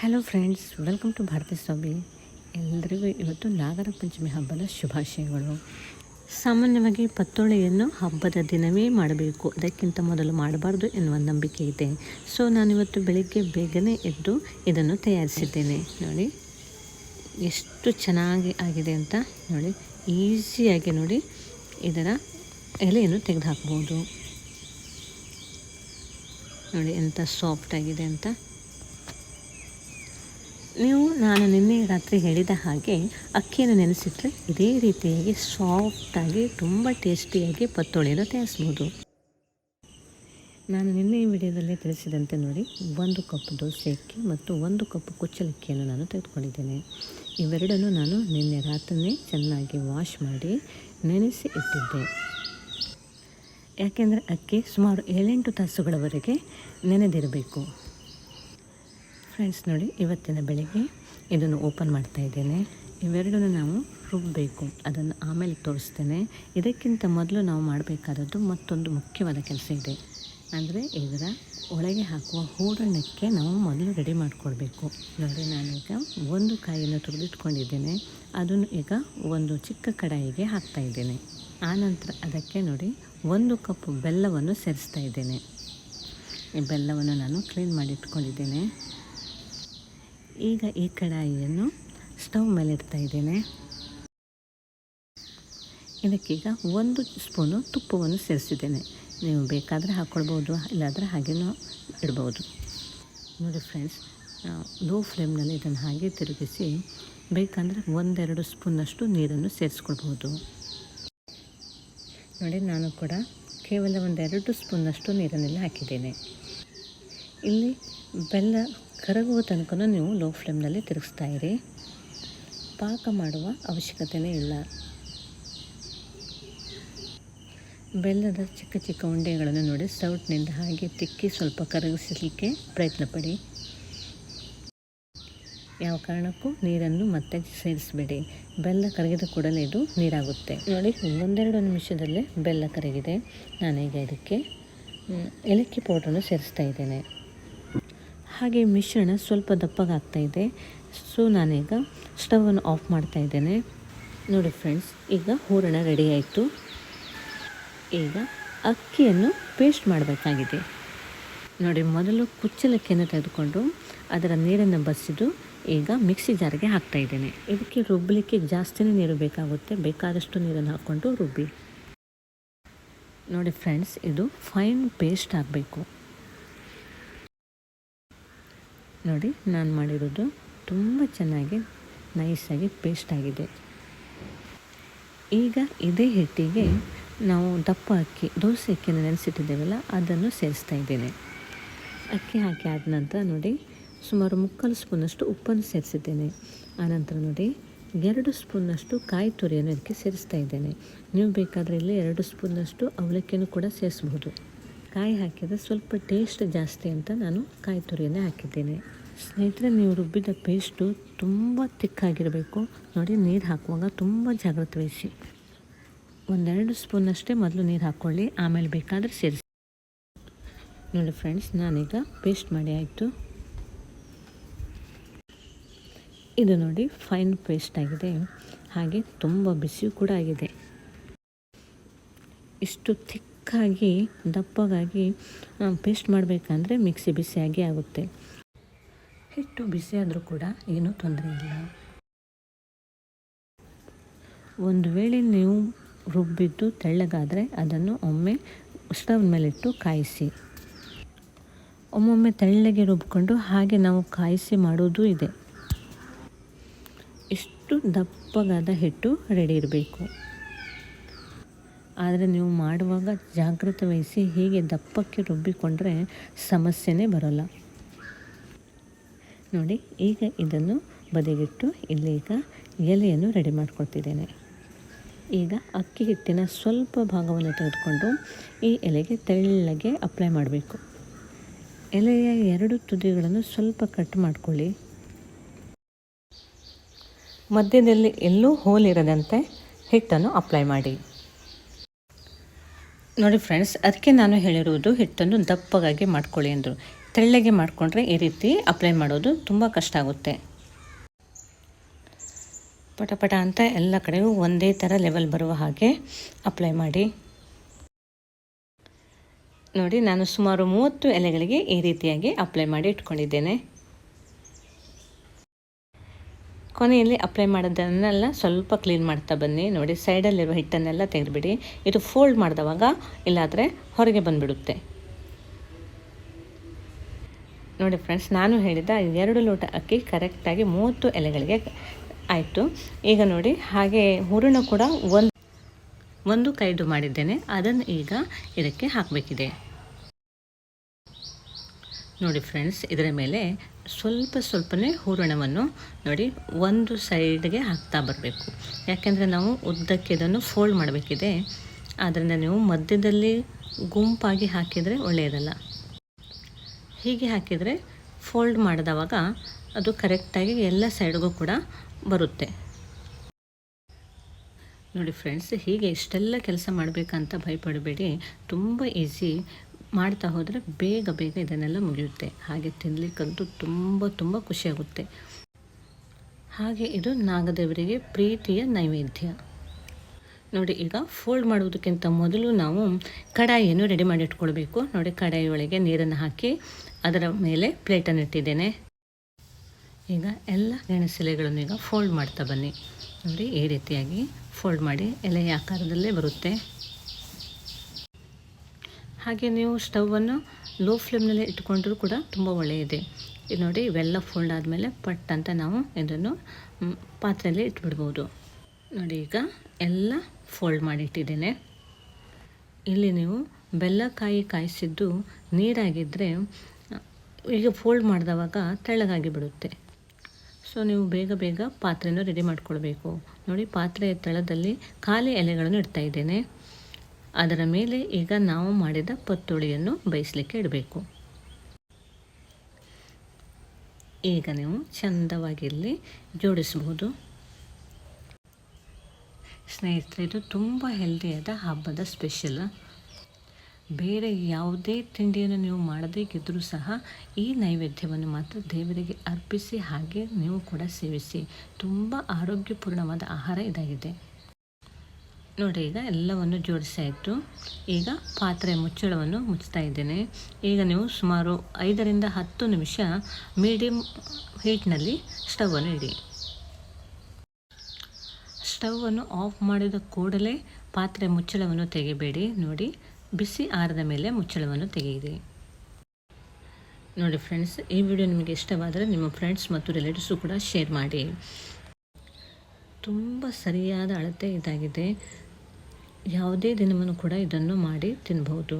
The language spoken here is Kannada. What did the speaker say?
Hello friends welcome to Bharathi Swami ಎಲ್ಲರಿಗೂ ಇವತ್ತು ನಾಗರ ಪಂಚಮಿ ಹಬ್ಬದ ಶುಭಾಶಯಗಳು. ಸಾಮಾನ್ಯವಾಗಿ ಪತ್ತೊಳೆಯನ್ನು ಹಬ್ಬದ ದಿನವೇ ಮಾಡಬೇಕು. ಅದಕ್ಕಿಂತ ಮೊದಲು ಮಾಡಬಾರ್ದು ಎನ್ನುವ ನಂಬಿಕೆ ಇದೆ. ಸೊ ನಾನಿವತ್ತು ಬೆಳಿಗ್ಗೆ ಬೇಗನೆ ಎದ್ದು ಇದನ್ನು ತಯಾರಿಸಿದ್ದೇನೆ. ನೋಡಿ, ಎಷ್ಟು ಚೆನ್ನಾಗಿ ಆಗಿದೆ ಅಂತ ನೋಡಿ ಈಸಿಯಾಗಿ ನೋಡಿ ಇದರ ಎಲೆಯನ್ನು ತೆಗೆದು ಹಾಕ್ಬೋದು ನೋಡಿ, ಎಂಥ ಸಾಫ್ಟ್ ಆಗಿದೆ ಅಂತ. ನೀವು, ನಾನು ನಿನ್ನೆ ರಾತ್ರಿ ಹೇಳಿದ ಹಾಗೆ ಅಕ್ಕಿಯನ್ನು ನೆನೆಸಿಟ್ರೆ ಇದೇ ರೀತಿಯಾಗಿ ಸಾಫ್ಟಾಗಿ ತುಂಬ ಟೇಸ್ಟಿಯಾಗಿ ಪತ್ತೊಳೆಯನ್ನು ತಯಾರಿಸ್ಬೋದು. ನಾನು ನಿನ್ನೆ ಈ ವಿಡಿಯೋದಲ್ಲಿ ತಿಳಿಸಿದಂತೆ ನೋಡಿ, ಒಂದು ಕಪ್ ದೋಸೆ ಅಕ್ಕಿ ಮತ್ತು ಒಂದು ಕಪ್ ಕುಚ್ಚಲಕ್ಕಿಯನ್ನು ನಾನು ತೆಗೆದುಕೊಂಡಿದ್ದೇನೆ. ಇವೆರಡನ್ನು ನಾನು ನಿನ್ನೆ ರಾತ್ರಿನೇ ಚೆನ್ನಾಗಿ ವಾಶ್ ಮಾಡಿ ನೆನೆಸಿ ಇಟ್ಟಿದ್ದೆ. ಯಾಕೆಂದರೆ ಅಕ್ಕಿ ಸುಮಾರು ಏಳೆಂಟು ತಾಸುಗಳವರೆಗೆ ನೆನೆದಿರಬೇಕು. ಫ್ರೆಂಡ್ಸ್ ನೋಡಿ, ಇವತ್ತಿನ ಬೆಳಿಗ್ಗೆ ಇದನ್ನು ಓಪನ್ ಮಾಡ್ತಾ ಇದ್ದೇನೆ. ಇವೆರಡನ್ನು ನಾವು ರುಬ್ಬಬೇಕು ಅದನ್ನು ಆಮೇಲೆ ತೋರಿಸ್ತೇನೆ. ಇದಕ್ಕಿಂತ ಮೊದಲು ನಾವು ಮಾಡಬೇಕಾದದ್ದು ಮತ್ತೊಂದು ಮುಖ್ಯವಾದ ಕೆಲಸ ಇದೆ. ಅಂದರೆ ಇದರ ಒಳಗೆ ಹಾಕುವ ಹೂರಣಕ್ಕೆ ನಾವು ಮೊದಲು ರೆಡಿ ಮಾಡಿಕೊಡ್ಬೇಕು. ನೋಡಿ, ನಾನೀಗ ಒಂದು ಕಾಯಿಯನ್ನು ತುರಿದಿಟ್ಕೊಂಡಿದ್ದೇನೆ. ಅದನ್ನು ಈಗ ಒಂದು ಚಿಕ್ಕ ಕಡಾಯಿಗೆ ಹಾಕ್ತಾ ಇದ್ದೇನೆ. ಆನಂತರ ಅದಕ್ಕೆ ನೋಡಿ, ಒಂದು ಕಪ್ ಬೆಲ್ಲವನ್ನು ಸೇರಿಸ್ತಾ ಇದ್ದೇನೆ. ಈ ಬೆಲ್ಲವನ್ನು ನಾನು ಕ್ಲೀನ್ ಮಾಡಿ ಇಟ್ಕೊಂಡಿದ್ದೇನೆ ಈಗ ಈ ಕಡಾಯಿಯನ್ನು ಸ್ಟವ್ ಮೇಲೆ ಇಡ್ತಾ ಇದ್ದೇನೆ. ಇದಕ್ಕೀಗ ಒಂದು ಸ್ಪೂನು ತುಪ್ಪವನ್ನು ಸೇರಿಸಿದ್ದೇನೆ. ನೀವು ಬೇಕಾದರೆ ಹಾಕ್ಕೊಳ್ಬೋದು, ಇಲ್ಲಾದರೆ ಹಾಗೇನೂ ಇಡ್ಬೋದು. ನೋಡಿ ಫ್ರೆಂಡ್ಸ್ ಲೋ ಫ್ಲೇಮ್ನಲ್ಲಿ ಇದನ್ನು ಹಾಗೆ ತಿರುಗಿಸಿ, ಬೇಕಂದರೆ ಒಂದೆರಡು ಸ್ಪೂನಷ್ಟು ನೀರನ್ನು ಸೇರಿಸ್ಕೊಳ್ಬೋದು. ನೋಡಿ, ನಾನು ಕೂಡ ಕೇವಲ ಒಂದೆರಡು ಸ್ಪೂನಷ್ಟು ನೀರನ್ನೆಲ್ಲ ಹಾಕಿದ್ದೇನೆ. ಇಲ್ಲಿ ಬೆಲ್ಲ ಕರಗುವ ತನಕ ನೀವು ಲೋ ಫ್ಲೇಮ್ನಲ್ಲಿ ತಿರುಗಿಸ್ತಾ ಇರಿ. ಪಾಕ ಮಾಡುವ ಅವಶ್ಯಕತೆಯೇ ಇಲ್ಲ. ಬೆಲ್ಲದ ಚಿಕ್ಕ ಚಿಕ್ಕ ಉಂಡೆಗಳನ್ನು ನೋಡಿ ಸೌಟ್ನಿಂದ ಹಾಗೆ ತಿಕ್ಕಿ ಸ್ವಲ್ಪ ಕರಗಿಸಲಿಕ್ಕೆ ಪ್ರಯತ್ನ ಪಡಿ. ಯಾವ ಕಾರಣಕ್ಕೂ ನೀರನ್ನು ಮತ್ತೆ ಸೇರಿಸಬೇಡಿ. ಬೆಲ್ಲ ಕರಗಿದ ಕೂಡಲೇ ಇದು ನೀರಾಗುತ್ತೆ. ನೋಡಿ ಒಂದೆರಡು ನಿಮಿಷದಲ್ಲೇ ಬೆಲ್ಲ ಕರಗಿದೆ. ನಾನೀಗ ಇದಕ್ಕೆ ಏಲಕ್ಕಿ ಪೌಡ್ರನ್ನು ಸೇರಿಸ್ತಾ ಇದ್ದೇನೆ. ಹಾಗೆ ಮಿಶ್ರಣ ಸ್ವಲ್ಪ ದಪ್ಪಗಾಗ್ತಾ ಇದೆ. ಸೊ ನಾನೀಗ ಸ್ಟವನ್ನು ಆಫ್ ಮಾಡ್ತಾ ಇದ್ದೇನೆ. ನೋಡಿ ಫ್ರೆಂಡ್ಸ್ ಈಗ ಹೂರಣ ರೆಡಿ ಆಯಿತು. ಈಗ ಅಕ್ಕಿಯನ್ನು ಪೇಸ್ಟ್ ಮಾಡಬೇಕಾಗಿದೆ. ನೋಡಿ, ಮೊದಲು ಕುಚ್ಚಲಕ್ಕಿಯನ್ನು ತೆಗೆದುಕೊಂಡು ಅದರ ನೀರನ್ನು ಬಸಿದು ಈಗ ಮಿಕ್ಸಿ ಜಾರಿಗೆ ಹಾಕ್ತಾ ಇದ್ದೇನೆ. ಇದಕ್ಕೆ ರುಬ್ಬಲಿಕ್ಕೆ ಜಾಸ್ತಿನೇ ನೀರು ಬೇಕಾಗುತ್ತೆ. ಬೇಕಾದಷ್ಟು ನೀರನ್ನು ಹಾಕ್ಕೊಂಡು ರುಬ್ಬಿ. ನೋಡಿ ಫ್ರೆಂಡ್ಸ್ ಇದು ಫೈನ್ ಪೇಸ್ಟ್ ಆಗಬೇಕು. ನೋಡಿ, ನಾನು ಮಾಡಿರೋದು ತುಂಬ ಚೆನ್ನಾಗಿ ನೈಸಾಗಿ ಪೇಸ್ಟ್ ಆಗಿದೆ. ಈಗ ಇದೇ ಹಿಟ್ಟಿಗೆ ನಾವು ದಪ್ಪ ಅಕ್ಕಿ, ದೋಸೆ ಅಕ್ಕಿನ ನೆನೆಸಿಟ್ಟಿದ್ದೇವಲ್ಲ, ಅದನ್ನು ಸೇರಿಸ್ತಾ ಇದ್ದೇನೆ. ಅಕ್ಕಿ ಹಾಕಿ ಆದ ನಂತರ ನೋಡಿ, ಸುಮಾರು ಮುಕ್ಕಾಲು ಸ್ಪೂನಷ್ಟು ಉಪ್ಪನ್ನು ಸೇರಿಸಿದ್ದೇನೆ. ಆನಂತರ ನೋಡಿ, ಎರಡು ಸ್ಪೂನಷ್ಟು ಕಾಯಿ ತುರಿಯನ್ನು ಇದಕ್ಕೆ ಸೇರಿಸ್ತಾ ಇದ್ದೇನೆ. ನೀವು ಬೇಕಾದರೆ ಇಲ್ಲಿ ಎರಡು ಸ್ಪೂನಷ್ಟು ಅವಲಕ್ಕಿಯನ್ನು ಕೂಡ ಸೇರಿಸ್ಬೋದು ಕಾಯಿ ಹಾಕಿದರೆ ಸ್ವಲ್ಪ ಟೇಸ್ಟ್ ಜಾಸ್ತಿ ಅಂತ ನಾನು ಕಾಯಿ ತುರಿಯನ್ನೇ ಹಾಕಿದ್ದೇನೆ. ಸ್ನೇಹಿತರೆ, ನೀವು ರುಬ್ಬಿದ ಪೇಸ್ಟು ತುಂಬ ತಿಕ್ಕಾಗಿರಬೇಕು. ನೋಡಿ, ನೀರು ಹಾಕುವಾಗ ತುಂಬ ಜಾಗ್ರತೆ ವಹಿಸಿ. ಒಂದೆರಡು ಸ್ಪೂನಷ್ಟೇ ಮೊದಲು ನೀರು ಹಾಕ್ಕೊಳ್ಳಿ ಆಮೇಲೆ ಬೇಕಾದರೆ ಸೇರಿಸಿ. ನೋಡಿ ಫ್ರೆಂಡ್ಸ್ ನಾನೀಗ ಪೇಸ್ಟ್ ಮಾಡಿ ಆಯಿತು. ಇದು ನೋಡಿ ಫೈನ್ ಪೇಸ್ಟ್ ಆಗಿದೆ. ಹಾಗೆ ತುಂಬ ಬಿಸಿಯೂ ಕೂಡ ಆಗಿದೆ. ಇಷ್ಟು ಥಿಕ್ಕಾಗಿ ದಪ್ಪಗಾಗಿ ಪೇಸ್ಟ್ ಮಾಡಬೇಕಂದ್ರೆ ಮಿಕ್ಸಿ ಬಿಸಿಯಾಗಿ ಆಗುತ್ತೆ. ಹಿಟ್ಟು ಬಿಸಿಯಾದರೂ ಕೂಡ ಏನೂ ತೊಂದರೆ ಇಲ್ಲ. ಒಂದು ವೇಳೆ ನೀವು ರುಬ್ಬಿದ್ದು ತೆಳ್ಳಗಾದರೆ ಅದನ್ನು ಒಮ್ಮೆ ಸ್ಟವ್ ಮೇಲಿಟ್ಟು ಕಾಯಿಸಿ. ಒಮ್ಮೊಮ್ಮೆ ತೆಳ್ಳಗೆ ರುಬ್ಕೊಂಡು ಹಾಗೆ ನಾವು ಕಾಯಿಸಿ ಮಾಡೋದು ಇದೆ. ಇಷ್ಟು ದಪ್ಪಗಾದ ಹಿಟ್ಟು ರೆಡಿ ಇರಬೇಕು. ಆದರೆ ನೀವು ಮಾಡುವಾಗ ಜಾಗ್ರತೆ ವಹಿಸಿ ಹೀಗೆ ದಪ್ಪಕ್ಕೆ ರುಬ್ಬಿಕೊಂಡ್ರೆ ಸಮಸ್ಯೆನೇ ಬರೋಲ್ಲ. ನೋಡಿ, ಈಗ ಇದನ್ನು ಬದಿಗಿಟ್ಟು ಈಗ ಎಲೆಯನ್ನು ರೆಡಿ ಮಾಡ್ಕೊಳ್ತಿದ್ದೇನೆ. ಈಗ ಅಕ್ಕಿ ಹಿಟ್ಟಿನ ಸ್ವಲ್ಪ ಭಾಗವನ್ನು ತೆಗೆದುಕೊಂಡು ಈ ಎಲೆಗೆ ತೆಳ್ಳಗೆ ಅಪ್ಲೈ ಮಾಡಬೇಕು. ಎಲೆಯ ಎರಡು ತುದಿಗಳನ್ನು ಸ್ವಲ್ಪ ಕಟ್ ಮಾಡಿಕೊಳ್ಳಿ. ಮಧ್ಯದಲ್ಲಿ ಎಲ್ಲೂ ಹೋಲಿರದಂತೆ ಹಿಟ್ಟನ್ನು ಅಪ್ಲೈ ಮಾಡಿ. ನೋಡಿ ಫ್ರೆಂಡ್ಸ್ ಅದಕ್ಕೆ ನಾನು ಹೇಳಿರುವುದು ಹಿಟ್ಟನ್ನು ದಪ್ಪಗಾಗಿ ಮಾಡ್ಕೊಳ್ಳಿ ಅಂದರು. ತೆಳ್ಳಗೆ ಮಾಡಿಕೊಂಡ್ರೆ ಈ ರೀತಿ ಅಪ್ಲೈ ಮಾಡೋದು ತುಂಬ ಕಷ್ಟ ಆಗುತ್ತೆ. ಪಟ ಪಟ ಅಂತ ಎಲ್ಲ ಕಡೆಯೂ ಒಂದೇ ಥರ ಲೆವೆಲ್ ಬರುವ ಹಾಗೆ ಅಪ್ಲೈ ಮಾಡಿ. ನೋಡಿ, ನಾನು ಸುಮಾರು ಮೂವತ್ತು ಎಲೆಗಳಿಗೆ ಈ ರೀತಿಯಾಗಿ ಅಪ್ಲೈ ಮಾಡಿ ಇಟ್ಕೊಂಡಿದ್ದೇನೆ. ಕೊನೆಯಲ್ಲಿ ಅಪ್ಲೈ ಮಾಡೋದನ್ನೆಲ್ಲ ಸ್ವಲ್ಪ ಕ್ಲೀನ್ ಮಾಡ್ತಾ ಬನ್ನಿ. ನೋಡಿ ಸೈಡಲ್ಲಿರುವ ಹಿಟ್ಟನ್ನೆಲ್ಲ ತೆಗೆದುಬಿಡಿ. ಇದು ಫೋಲ್ಡ್ ಮಾಡಿದವಾಗ ಇಲ್ಲಾದರೆ ಹೊರಗೆ ಬಂದುಬಿಡುತ್ತೆ. ನೋಡಿ ಫ್ರೆಂಡ್ಸ್ ನಾನು ಹೇಳಿದ ಎರಡು ಲೋಟ ಅಕ್ಕಿ ಕರೆಕ್ಟಾಗಿ ಮೂವತ್ತು ಎಲೆಗಳಿಗೆ ಆಯಿತು. ಈಗ ನೋಡಿ, ಹಾಗೆ ಹೂರಣ ಕೂಡ ಒಂದು ಒಂದು ಕೈದು ಮಾಡಿದ್ದೇನೆ. ಅದನ್ನು ಈಗ ಇದಕ್ಕೆ ಹಾಕಬೇಕಿದೆ. ನೋಡಿ ಫ್ರೆಂಡ್ಸ್, ಇದರ ಮೇಲೆ ಸ್ವಲ್ಪ ಸ್ವಲ್ಪನೇ ಹೂರಣವನ್ನು ನೋಡಿ ಒಂದು ಸೈಡ್ಗೆ ಹಾಕ್ತಾ ಬರಬೇಕು. ಯಾಕೆಂದರೆ ನಾವು ಉದ್ದಕ್ಕೆ ಇದನ್ನು ಫೋಲ್ಡ್ ಮಾಡಬೇಕಿದೆ. ಆದ್ದರಿಂದ ನೀವು ಮಧ್ಯದಲ್ಲಿ ಗುಂಪಾಗಿ ಹಾಕಿದರೆ ಒಳ್ಳೆಯದಲ್ಲ. ಹೀಗೆ ಹಾಕಿದರೆ ಫೋಲ್ಡ್ ಮಾಡಿದವಾಗ ಅದು ಕರೆಕ್ಟಾಗಿ ಎಲ್ಲ ಸೈಡ್ಗೂ ಕೂಡ ಬರುತ್ತೆ. ನೋಡಿ ಫ್ರೆಂಡ್ಸ್, ಹೀಗೆ ಇಷ್ಟೆಲ್ಲ ಕೆಲಸ ಮಾಡಬೇಕಂತ ಭಯಪಡಬೇಡಿ. ತುಂಬ ಈಸಿ. ಮಾಡ್ತಾ ಹೋದರೆ ಬೇಗ ಬೇಗ ಇದನ್ನೆಲ್ಲ ಮುಗಿಯುತ್ತೆ. ಹಾಗೆ ತಿನ್ನಲಿಕ್ಕಂತೂ ತುಂಬ ತುಂಬ ಖುಷಿಯಾಗುತ್ತೆ. ಹಾಗೆ ಇದು ನಾಗದೇವರಿಗೆ ಪ್ರೀತಿಯ ನೈವೇದ್ಯ. ನೋಡಿ, ಈಗ ಫೋಲ್ಡ್ ಮಾಡುವುದಕ್ಕಿಂತ ಮೊದಲು ನಾವು ಕಡಾಯಿಯನ್ನು ರೆಡಿ ಮಾಡಿ ಇಟ್ಕೊಳ್ಬೇಕು ನೋಡಿ, ಕಡಾಯಿ ಒಳಗೆ ನೀರನ್ನು ಹಾಕಿ ಅದರ ಮೇಲೆ ಪ್ಲೇಟನ್ನು ಇಟ್ಟಿದ್ದೇನೆ. ಈಗ ಎಲ್ಲ ಗೆಣಸೆಲೆಗಳನ್ನು ಈಗ ಫೋಲ್ಡ್ ಮಾಡ್ತಾ ಬನ್ನಿ. ನೋಡಿ, ಈ ರೀತಿಯಾಗಿ ಫೋಲ್ಡ್ ಮಾಡಿ ಎಲೆಯ ಆಕಾರದಲ್ಲೇ ಬರುತ್ತೆ. ಹಾಗೆ ನೀವು ಸ್ಟವನ್ನು ಲೋ ಫ್ಲೇಮ್ನಲ್ಲಿ ಇಟ್ಕೊಂಡ್ರೂ ಕೂಡ ತುಂಬ ಒಳ್ಳೆಯದೆ. ಇದು ನೋಡಿ ಇವೆಲ್ಲ ಫೋಲ್ಡ್ ಆದಮೇಲೆ ಪಟ್ ಅಂತ ನಾವು ಇದನ್ನು ಪಾತ್ರೆಯಲ್ಲಿ ಇಟ್ಬಿಡ್ಬೋದು. ನೋಡಿ ಈಗ ಎಲ್ಲ ಫೋಲ್ಡ್ ಮಾಡಿ ಇಟ್ಟಿದ್ದೇನೆ ಇಲ್ಲಿ ನೀವು ಬೆಲ್ಲಕಾಯಿ ಕಾಯಿಸಿದ್ದು ನೀರಾಗಿದ್ದರೆ ಈಗ ಫೋಲ್ಡ್ ಮಾಡಿದವಾಗ ತೆಳ್ಳಗಾಗಿ ಬಿಡುತ್ತೆ. ಸೊ ನೀವು ಬೇಗ ಬೇಗ ಪಾತ್ರೆಯನ್ನು ರೆಡಿ ಮಾಡಿಕೊಳ್ಬೇಕು. ನೋಡಿ ಪಾತ್ರೆಯ ತಳದಲ್ಲಿ ಖಾಲಿ ಎಲೆಗಳನ್ನು ಇಡ್ತಾ ಇದ್ದೇನೆ. ಅದರ ಮೇಲೆ ಈಗ ನಾವು ಮಾಡಿದ ಪತ್ತೊಳಿಯನ್ನು ಬೇಯಿಸಲಿಕ್ಕೆ ಇಡಬೇಕು. ಈಗ ನೀವು ಚಂದವಾಗಿ ಇಲ್ಲಿ ಜೋಡಿಸಬಹುದು ಸ್ನೇಹಿತರೆ, ಇದು ತುಂಬ ಹೆಲ್ದಿಯಾದ ಹಬ್ಬದ ಸ್ಪೆಷಲ್ ಬೇರೆ ಯಾವುದೇ ತಿಂಡಿಯನ್ನು ನೀವು ಮಾಡದೇಗಿದ್ದರೂ ಸಹ ಈ ನೈವೇದ್ಯವನ್ನು ಮಾತ್ರ ದೇವರಿಗೆ ಅರ್ಪಿಸಿ ಹಾಗೆ ನೀವು ಕೂಡ ಸೇವಿಸಿ. ತುಂಬ ಆರೋಗ್ಯಪೂರ್ಣವಾದ ಆಹಾರ ಇದಾಗಿದೆ. ನೋಡಿ, ಈಗ ಎಲ್ಲವನ್ನು ಜೋಡಿಸಿ ಆಯಿತು ಈಗ ಪಾತ್ರೆ ಮುಚ್ಚಳವನ್ನು ಮುಚ್ತಾ ಇದ್ದೇನೆ. ಈಗ ನೀವು ಸುಮಾರು ಐದರಿಂದ ಹತ್ತು ನಿಮಿಷ ಮೀಡಿಯಮ್ ಹೀಟ್ನಲ್ಲಿ ಸ್ಟವನ್ನು ಇಡಿ. ಸ್ಟವನ್ನು ಆಫ್ ಮಾಡಿದ ಕೂಡಲೇ ಪಾತ್ರೆ ಮುಚ್ಚಳವನ್ನು ತೆಗೆಯಬೇಡಿ ನೋಡಿ, ಬಿಸಿ ಆರದ ಮೇಲೆ ಮುಚ್ಚಳವನ್ನು ತೆಗೆಯಿರಿ. ನೋಡಿ ಫ್ರೆಂಡ್ಸ್, ಈ ವಿಡಿಯೋ ನಿಮಗೆ ಇಷ್ಟವಾದರೆ ನಿಮ್ಮ ಫ್ರೆಂಡ್ಸ್ ಮತ್ತು ರಿಲೇಟಿವ್ಸು ಕೂಡ ಶೇರ್ ಮಾಡಿ. ತುಂಬ ಸರಿಯಾದ ಅಳತೆ ಇದಾಗಿದೆ. ಯಾವುದೇ ದಿನವನ್ನು ಕೂಡ ಇದನ್ನು ಮಾಡಿ ತಿನ್ಬಹುದು.